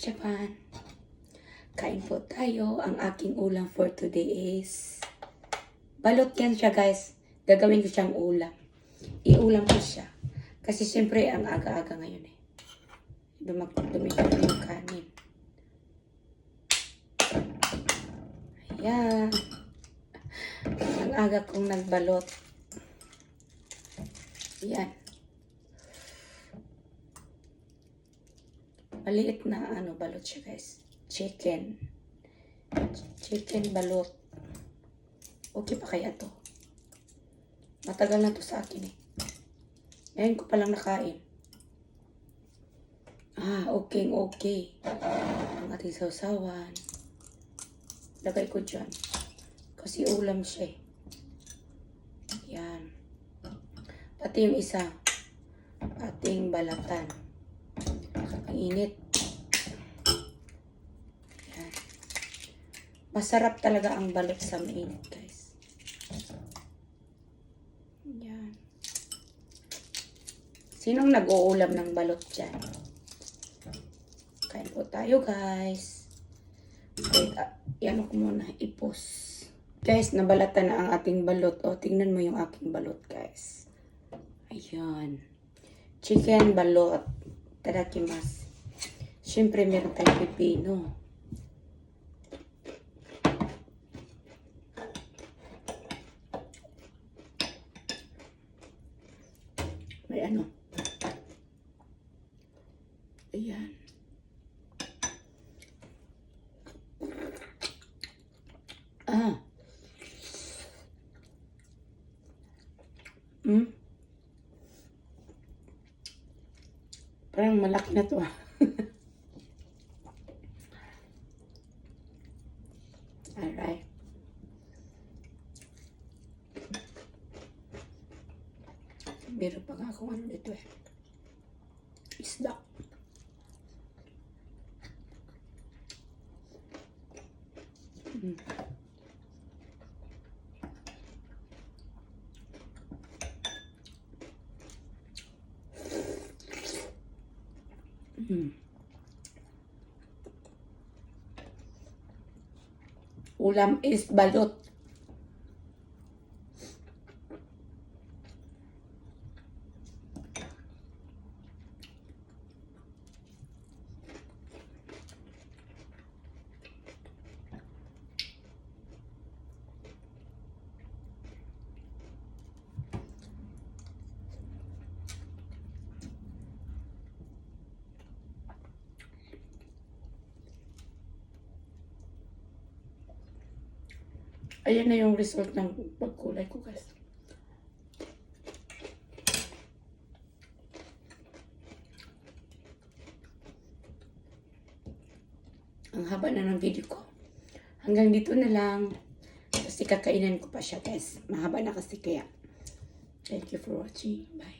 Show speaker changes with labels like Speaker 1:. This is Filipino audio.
Speaker 1: Japan. Kain po tayo. Ang aking ulam for today is balot yan siya guys. Gagawin ko siyang ulam. Iulam ko siya. Kasi siyempre ang aga-aga ngayon eh. Dumag dumikit na yung kanin. Ayan. Ang aga kong nagbalot. Ayan. Maliit na ano balot siya guys. Chicken. Chicken balot. Okay pa kaya to? Matagal na to sa akin eh. Ngayon ko palang nakain. Ah, okay, okay. Ang ating sausawan. Lagay ko dyan. Kasi ulam siya eh. Yan. Pati yung isa. Ating balatan. Init. Yan. Masarap talaga ang balot sa mainit, guys. Yan. Sinong nag-uulam ng balot dyan? Kain po tayo, guys. Wait, ah, yan ko muna, ipos. Guys, nabalatan na ang ating balot. O, tingnan mo yung aking balot, guys. Ayan. Chicken balot. Tadakimasu. Siyempre, meron tayong pipino. May ano. Ayan. Ah. Hmm? Parang malaki na to ah. Alright. Meron pa nga akong ano dito eh. Isda. Mm. Mm. Ulam is balot. Ayan na yung result ng pagkulay ko guys. Ang haba na ng video ko. Hanggang dito na lang. Kasi kakainan ko pa siya guys. Mahaba na kasi kaya. Thank you for watching. Bye.